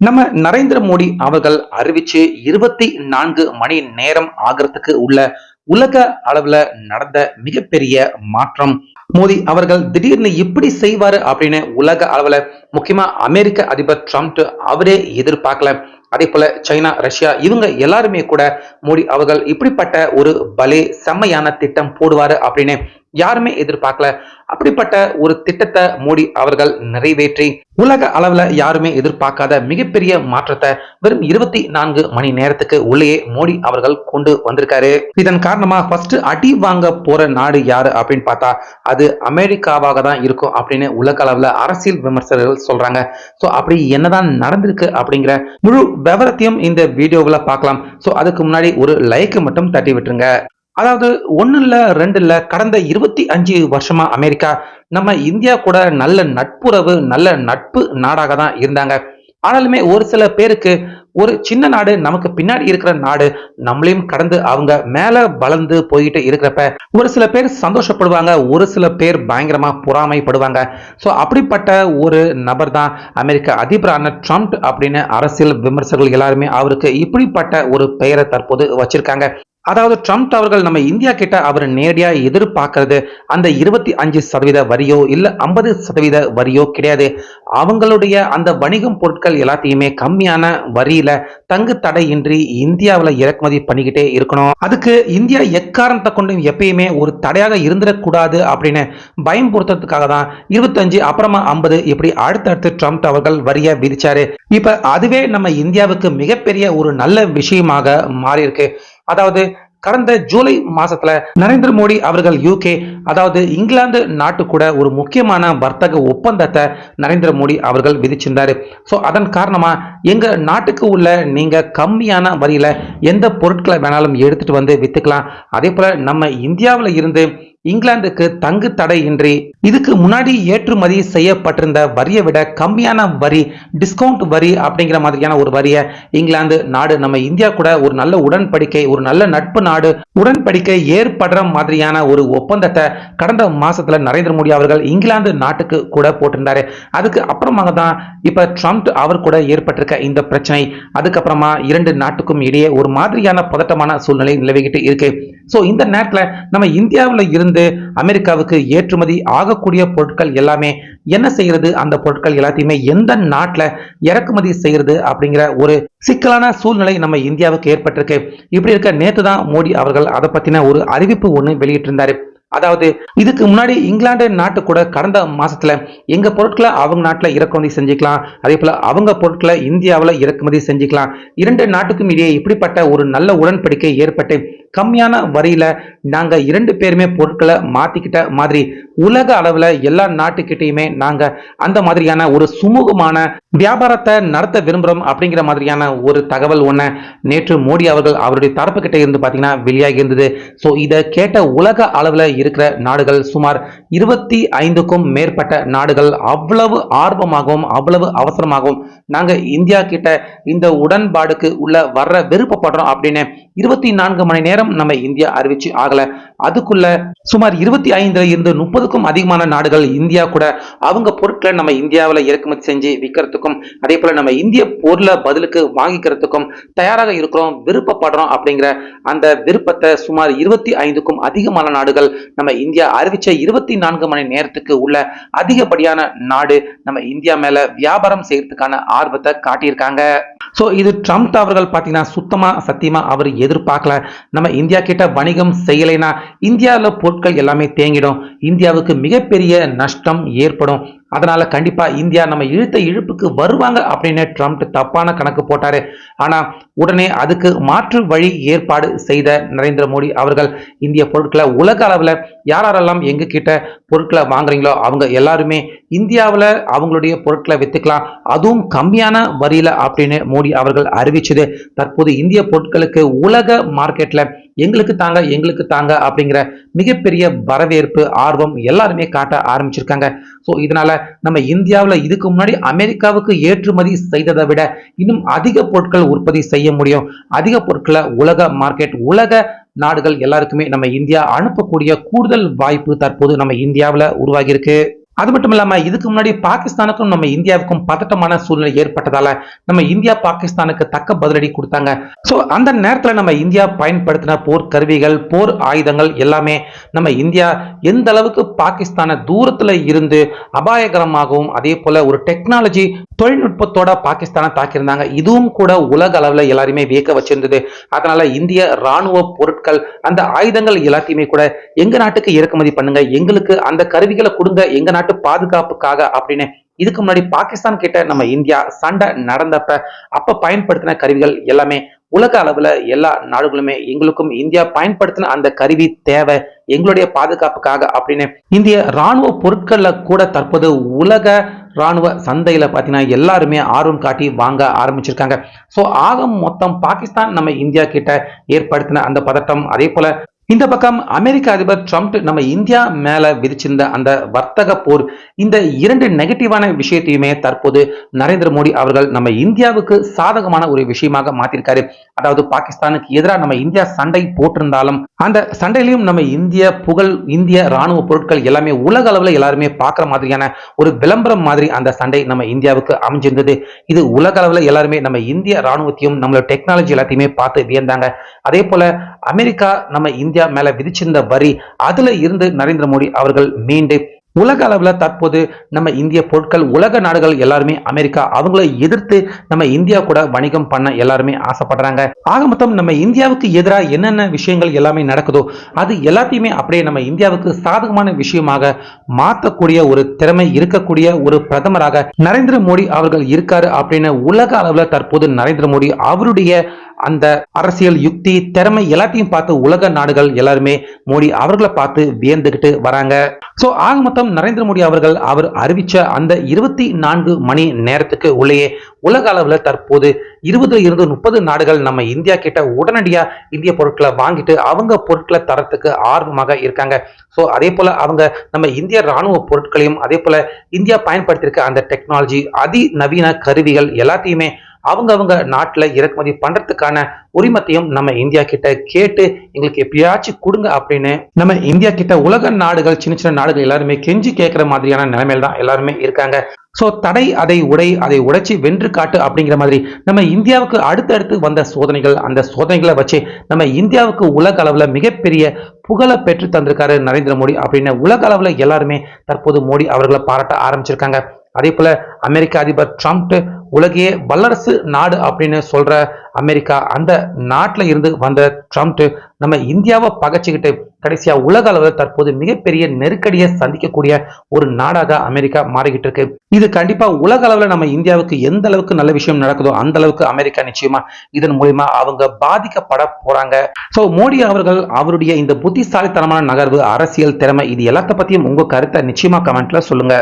நம்ம நரேந்திர மோடி அவர்கள் அறிவிச்சு இருபத்தி நான்கு மணி நேரம் ஆகிறதுக்கு உள்ள உலக அளவுல நடந்த மிகப்பெரிய மாற்றம். மோடி அவர்கள் திடீர்னு இப்படி செய்வாரு அப்படின்னு உலக அளவுல முக்கியமா அமெரிக்க அதிபர் ட்ரம்ப் அவரே எதிர்பார்க்கல. அதே போல சைனா ரஷ்யா இவங்க எல்லாருமே கூட மோடி அவர்கள் இப்படிப்பட்ட ஒரு பலே செம்மையான திட்டம் போடுவாரு அப்படின்னு யாருமே எதிர்பார்க்கல. அப்படிப்பட்ட ஒரு திட்டத்தை மோடி அவர்கள் நிறைவேற்றி உலக அளவுல யாருமே எதிர்பார்க்காத மிகப்பெரிய மாற்றத்தை வெறும் இருபத்தி நான்கு மணி நேரத்துக்கு உள்ளேயே மோடி அவர்கள் கொண்டு வந்திருக்காரு. இதன் காரணமா ஃபர்ஸ்ட் அடி வாங்க போற நாடு யாரு அப்படின்னு பார்த்தா அது அமெரிக்காவாக தான் இருக்கும் அப்படின்னு உலக அளவுல அரசியல் விமர்சகர்கள் சொல்றாங்க. சோ அப்படி என்னதான் நடந்திருக்கு அப்படிங்கிற முழு விவரத்தையும் இந்த வீடியோவில் பார்க்கலாம். சோ அதுக்கு முன்னாடி ஒரு லைக் மட்டும் தட்டி விட்டுருங்க. அதாவது ஒண்ணு இல்ல ரெண்டு இல்ல கடந்த இருபத்தி அஞ்சு வருஷமா அமெரிக்கா நம்ம இந்தியா கூட நல்ல நட்புறவு நல்ல நட்பு நாடாக தான் இருந்தாங்க. ஆனாலுமே ஒரு சில பேருக்கு ஒரு சின்ன நாடு நமக்கு பின்னாடி இருக்கிற நாடு நம்மளையும் கடந்து அவங்க மேல வளர்ந்து போயிட்டு இருக்கிறப்ப ஒரு சில பேர் சந்தோஷப்படுவாங்க ஒரு சில பேர் பயங்கரமா பொறாமைப்படுவாங்க. ஸோ அப்படிப்பட்ட ஒரு நபர் தான் அமெரிக்க அதிபரான ட்ரம்ப் அப்படின்னு அரசியல் விமர்சகர்கள் எல்லாருமே அவருக்கு இப்படிப்பட்ட ஒரு பெயரை தற்போது வச்சிருக்காங்க. அதாவது ட்ரம்ப் அவர்கள் நம்ம இந்தியா கிட்ட அவர் நேரடியா எதிர்பார்க்கறது. அந்த இருபத்தி அஞ்சு சதவீத வரியோ இல்ல ஐம்பது சதவீத வரியோ கிடையாது. அவங்களுடைய அந்த வணிகம் பொருட்கள் எல்லாத்தையுமே கம்மியான வரியில தங்கு தடையின்றி இந்தியாவில் இறக்குமதி பண்ணிக்கிட்டே இருக்கணும். அதுக்கு இந்தியா எக்காரணத்தை கொண்டும் எப்பயுமே ஒரு தடையாக இருந்துடக்கூடாது அப்படின்னு பயம் பொறுத்ததுக்காக தான் இருபத்தஞ்சு அப்புறமா ஐம்பது இப்படி அடுத்தடுத்து ட்ரம்ப் அவர்கள் வரிய விதிச்சாரு. இப்ப அதுவே நம்ம இந்தியாவுக்கு மிகப்பெரிய ஒரு நல்ல விஷயமாக மாறி இருக்கு அதாவது கடந்த ஜூலை மாசத்துல நரேந்திர மோடி அவர்கள் யூகே அதாவது இங்கிலாந்து நாட்டு கூட ஒரு முக்கியமான வர்த்தக ஒப்பந்தத்தை நரேந்திர மோடி அவர்கள் விதிச்சிருந்தாரு. ஸோ அதன் காரணமா எங்க நாட்டுக்கு உள்ள நீங்க கம்மியான வரியில எந்த பொருட்களை வேணாலும் எடுத்துட்டு வந்து வித்துக்கலாம். அதே போல நம்ம இந்தியாவில் இருந்து இங்கிலாந்துக்கு தங்கு தடையின்றி இதுக்கு முன்னாடி ஏற்றுமதி செய்யப்பட்டிருந்த வரியை விட கம்மியான வரி டிஸ்கவுண்ட் வரி அப்படிங்கிற மாதிரியான ஒரு வரியை இங்கிலாந்து நாடு நம்ம இந்தியா கூட ஒரு நல்ல உடன்படிக்கை ஒரு நல்ல நட்பு நாடு உடன்படிக்கை ஏற்படுற மாதிரியான ஒரு ஒப்பந்தத்தை கடந்த மாசத்துல நரேந்திர மோடி அவர்கள் இங்கிலாந்து நாட்டுக்கு கூட போட்டிருந்தாரு. அதுக்கு அப்புறமாக தான் இப்ப ட்ரம்ப் அவர் கூட ஏற்பட்டிருக்க இந்த பிரச்சனை. அதுக்கப்புறமா இரண்டு நாட்டுக்கும் இடையே ஒரு மாதிரியான பதட்டமான சூழ்நிலை நிலவிக்கிட்டு இருக்கு. ஸோ இந்த நேரத்தில் நம்ம இந்தியாவில் இருந்து இருந்து அமெரிக்காவுக்கு ஏற்றுமதி ஆகக்கூடிய பொருட்கள் எல்லாமே என்ன செய்யறது அந்த பொருட்கள் எல்லாத்தையுமே எந்த நாட்டில் இறக்குமதி செய்யறது அப்படிங்கிற ஒரு சிக்கலான சூழ்நிலை நம்ம இந்தியாவுக்கு ஏற்பட்டிருக்கு. இப்படி இருக்க நேற்று தான் மோடி அவர்கள் அதை பற்றின ஒரு அறிவிப்பு ஒன்று வெளியிட்டிருந்தாரு. அதாவது இதுக்கு முன்னாடி இங்கிலாந்து நாட்டு கூட கடந்த மாசத்துல எங்க பொருட்களை அவங்க நாட்டில் இறக்குமதி செஞ்சுக்கலாம் அதே போல அவங்க பொருட்களை இந்தியாவில் இறக்குமதி செஞ்சுக்கலாம். இரண்டு நாட்டுக்கும் இடையே இப்படிப்பட்ட ஒரு நல்ல உடன்படிக்கை ஏற்பட்டு கம்மியான வரியில நாங்க இரண்டு பேருமே பொருட்களை மாத்திக்கிட்ட மாதிரி உலக அளவுல எல்லா நாட்டுக்கிட்டையுமே நாங்க அந்த மாதிரியான ஒரு சுமூகமான வியாபாரத்தை நடத்த விரும்புகிறோம் அப்படிங்கிற மாதிரியான ஒரு தகவல் ஒன்று நேற்று மோடி அவர்கள் அவருடைய தரப்புக்கிட்ட இருந்து பார்த்தீங்கன்னா வெளியாகி இருந்தது ஸோ இதை கேட்ட உலக அளவில் இருக்கிற நாடுகள் சுமார் இருபத்தி ஐந்துக்கும் மேற்பட்ட நாடுகள் அவ்வளவு ஆர்வமாகவும் அவ்வளவு அவசரமாகவும் நாங்க இந்தியா கிட்ட இந்த உடன்பாடுக்கு உள்ள வர்ற விருப்பப்படுறோம் அப்படின்னு இருபத்தி நான்கு மணி நேரம் நம்ம இந்தியா அறிவிச்சு ஆகலாம் ஆகல அதுக்குள்ள சுமார் இருபத்தி ஐந்துல இருந்து முப்பதுக்கும் அதிகமான நாடுகள் இந்தியா கூட அவங்க பொருட்களை நம்ம இந்தியாவில் இறக்குமதி செஞ்சு விற்கிறதுக்கும் அதே போல நம்ம இந்திய பொருளை பதிலுக்கு வாங்கிக்கிறதுக்கும் தயாராக இருக்கிறோம் விருப்பப்படுறோம் அப்படிங்கிற அந்த விருப்பத்தை சுமார் இருபத்தி ஐந்துக்கும் அதிகமான நாடுகள் நம்ம இந்தியா அறிவிச்ச இருபத்தி நான்கு மணி நேரத்துக்கு உள்ள அதிகப்படியான நாடு நம்ம இந்தியா மேல வியாபாரம் செய்யறதுக்கான ஆர்வத்தை காட்டியிருக்காங்க. ஸோ இது ட்ரம்ப் அவர்கள் பார்த்தீங்கன்னா சுத்தமாக சத்தியமாக அவர் எதிர்பார்க்கல. நம்ம இந்தியா கிட்ட வணிகம் செய்யலைன்னா இந்தியாவில் பொருட்கள் எல்லாமே தேங்கிடும். இந்தியாவுக்கு மிகப்பெரிய நஷ்டம் ஏற்படும். அதனால கண்டிப்பா இந்தியா நம்ம இழுத்த இழுப்புக்கு வருவாங்க அப்படின்னு ட்ரம்ப் தப்பான கணக்கு போட்டாரு. ஆனா உடனே அதுக்கு மாற்று வழி ஏற்பாடு செய்த நரேந்திர மோடி அவர்கள் இந்திய பொருட்களை உலக அளவில் யாரெல்லாம் எங்க கிட்ட பொருட்களை வாங்குறீங்களோ அவங்க எல்லாருமே இந்தியாவில் அவங்களுடைய பொருட்களை வித்துக்கலாம். அதுவும் கம்மியான வரியில அப்படின்னு மோடி அவர்கள் அறிவிச்சது. தற்போது இந்திய பொருட்களுக்கு உலக மார்க்கெட்ல எங்களுக்கு தாங்க எங்களுக்கு தாங்க அப்படிங்கிற மிகப்பெரிய வரவேற்பு ஆர்வம் எல்லாருமே காட்ட ஆரம்பிச்சிருக்காங்க. ஸோ இதனால நம்ம இந்தியாவில் இதுக்கு முன்னாடி அமெரிக்காவுக்கு ஏற்றுமதி செய்ததை விட இன்னும் அதிக பொருட்கள் உற்பத்தி செய்ய முடியும். அதிக பொருட்களை உலக மார்க்கெட் உலக நாடுகள் எல்லாருக்குமே நம்ம இந்தியா அனுப்பக்கூடிய கூடுதல் வாய்ப்பு தற்போது நம்ம இந்தியாவில் உருவாகியிருக்கு. அது மட்டும் இல்லாம இதுக்கு முன்னாடி பாகிஸ்தானுக்கும் நம்ம இந்தியாவுக்கும் பதட்டமான சூழ்நிலை ஏற்பட்டதால நம்ம இந்தியா பாகிஸ்தானுக்கு தக்க பதிலடி கொடுத்தாங்க. ஸோ அந்த நேரத்துல நம்ம இந்தியா பயன்படுத்தின போர் கருவிகள் போர் ஆயுதங்கள் எல்லாமே நம்ம இந்தியா எந்த அளவுக்கு பாகிஸ்தானை தூரத்தில் இருந்து அபாயகரமாகவும் அதே போல ஒரு டெக்னாலஜி தொழில்நுட்பத்தோட பாகிஸ்தானை தாக்கியிருந்தாங்க. இதுவும் கூட உலக அளவில் எல்லாருமே வியக்க வச்சிருந்தது. அதனால இந்திய ராணுவ பொருட்கள் அந்த ஆயுதங்கள் எல்லாத்தையுமே கூட எங்க நாட்டுக்கு இறக்குமதி பண்ணுங்க எங்களுக்கு அந்த கருவிகளை கொடுங்க எங்க நாட்டு பாதுகாப்புக்காக அப்படின்னு இதுக்கு முன்னாடி பாகிஸ்தான் கிட்ட நம்ம இந்தியா சண்டை நடந்தப்ப அப்ப பயன்படுத்தின கருவிகள் எல்லாமே உலக அளவுல எல்லா நாடுகளுமே எங்களுக்கும் இந்தியா பயன்படுத்தின அந்த கருவி தேவை எங்களுடைய பாதுகாப்புக்காக அப்படின்னு இந்திய ராணுவ பொருட்கள்ல கூட தற்போது உலக ராணுவ சந்தையில் பாத்தீங்கன்னா எல்லாருமே ஆர்வம் காட்டி வாங்க ஆரம்பிச்சிருக்காங்க. ஸோ ஆக மொத்தம் பாகிஸ்தான் நம்ம இந்தியா கிட்ட ஏற்படுத்தின அந்த பதட்டம் அதே போல இந்த பக்கம் அமெரிக்க அதிபர் ட்ரம்ப் நம்ம இந்தியா மேல விதிச்சிருந்த அந்த வர்த்தக போர் இந்த இரண்டு நெகட்டிவான விஷயத்தையுமே தற்போது நரேந்திர மோடி அவர்கள் நம்ம இந்தியாவுக்கு சாதகமான ஒரு விஷயமாக மாத்திருக்காரு. அதாவது பாகிஸ்தானுக்கு எதிராக நம்ம இந்தியா சண்டை போட்டிருந்தாலும் அந்த சண்டையிலையும் நம்ம இந்திய புகழ் இந்திய ராணுவ பொருட்கள் எல்லாமே உலக அளவுல எல்லாருமே பார்க்குற மாதிரியான ஒரு விளம்பரம் மாதிரி அந்த சண்டை நம்ம இந்தியாவுக்கு அமைஞ்சிருந்தது. இது உலக அளவில் எல்லாருமே நம்ம இந்திய ராணுவத்தையும் நம்மளோட டெக்னாலஜி எல்லாத்தையுமே பார்த்து வியந்தாங்க. அதே போல அமெரிக்கா நம்ம இந்திய இந்தியா மேல விதிச்சிருந்த வரி அதுல இருந்து நரேந்திர மோடி அவர்கள் மீண்டு உலக அளவில் தற்போது நம்ம இந்திய பொருட்கள் உலக நாடுகள் எல்லாருமே அமெரிக்கா அவங்கள எதிர்த்து நம்ம இந்தியா கூட வணிகம் பண்ண எல்லாருமே ஆசைப்படுறாங்க. ஆக மொத்தம் நம்ம இந்தியாவுக்கு எதிராக என்னென்ன விஷயங்கள் எல்லாமே நடக்குதோ அது எல்லாத்தையுமே அப்படியே நம்ம இந்தியாவுக்கு சாதகமான விஷயமாக மாற்றக்கூடிய ஒரு திறமை இருக்கக்கூடிய ஒரு பிரதமராக நரேந்திர மோடி அவர்கள் இருக்காரு அப்படின்னு உலக அளவில் தற்போது நரேந்திர மோடி அவருடைய அந்த அரசியல் யுக்தி திறமை எல்லாத்தையும் பார்த்து உலக நாடுகள் எல்லாருமே மோடி அவர்களை பார்த்து வியந்துகிட்டு வராங்க. சோ ஆக மொத்தம் நரேந்திர மோடி அவர்கள் அவர் அறிவிச்ச அந்த இருபத்தி நான்கு மணி நேரத்துக்கு உள்ளேயே உலக அளவில் தற்போது இருபதுல இருந்து முப்பது நாடுகள் நம்ம இந்தியா கிட்ட உடனடியா இந்திய பொருட்களை வாங்கிட்டு அவங்க பொருட்களை தரத்துக்கு ஆர்வமாக இருக்காங்க. ஸோ அதே போல அவங்க நம்ம இந்திய ராணுவ பொருட்களையும் அதே போல இந்தியா பயன்படுத்தியிருக்க அந்த டெக்னாலஜி அதிநவீன கருவிகள் எல்லாத்தையுமே அவங்க அவங்க நாட்டில் இறக்குமதி பண்ணுறதுக்கான உரிமத்தையும் நம்ம இந்தியா கிட்ட கேட்டு எங்களுக்கு எப்படியாச்சும் கொடுங்க அப்படின்னு நம்ம இந்தியா கிட்ட உலக நாடுகள் சின்ன சின்ன நாடுகள் எல்லாருமே கெஞ்சி கேட்குற மாதிரியான நிலைமையில தான் எல்லாருமே இருக்காங்க. ஸோ தடை அதை உடை அதை உடைச்சி வென்று காட்டு அப்படிங்கிற மாதிரி நம்ம இந்தியாவுக்கு அடுத்தடுத்து வந்த சோதனைகள் அந்த சோதனைகளை வச்சு நம்ம இந்தியாவுக்கு உலக அளவில் மிகப்பெரிய புகழை பெற்று தந்திருக்காரு நரேந்திர மோடி அப்படின்னு உலக அளவில் எல்லாருமே தற்போது மோடி அவர்களை பாராட்ட ஆரம்பிச்சிருக்காங்க. அதே போல அமெரிக்க அதிபர் ட்ரம்ப் உலகையே வல்லரசு நாடு அப்படின்னு சொல்ற அமெரிக்கா அந்த நாட்டில் இருந்து வந்த ட்ரம்ப் நம்ம இந்தியாவை பகச்சிக்கிட்டு கடைசியா உலக அளவில் தற்போது மிகப்பெரிய நெருக்கடியை சந்திக்கக்கூடிய ஒரு நாடாக அமெரிக்கா மாறிக்கிட்டு இருக்கு. இது கண்டிப்பா உலக அளவில் நம்ம இந்தியாவுக்கு எந்த அளவுக்கு நல்ல விஷயம் நடக்குதோ அந்த அளவுக்கு அமெரிக்கா நிச்சயமா இதன் மூலியமா அவங்க பாதிக்கப்பட போறாங்க. சோ மோடி அவர்கள் அவருடைய இந்த புத்திசாலித்தனமான நகர்வு அரசியல் திறமை இது எல்லாத்த பத்தியும் உங்க கருத்தை நிச்சயமா கமெண்ட்ல சொல்லுங்க.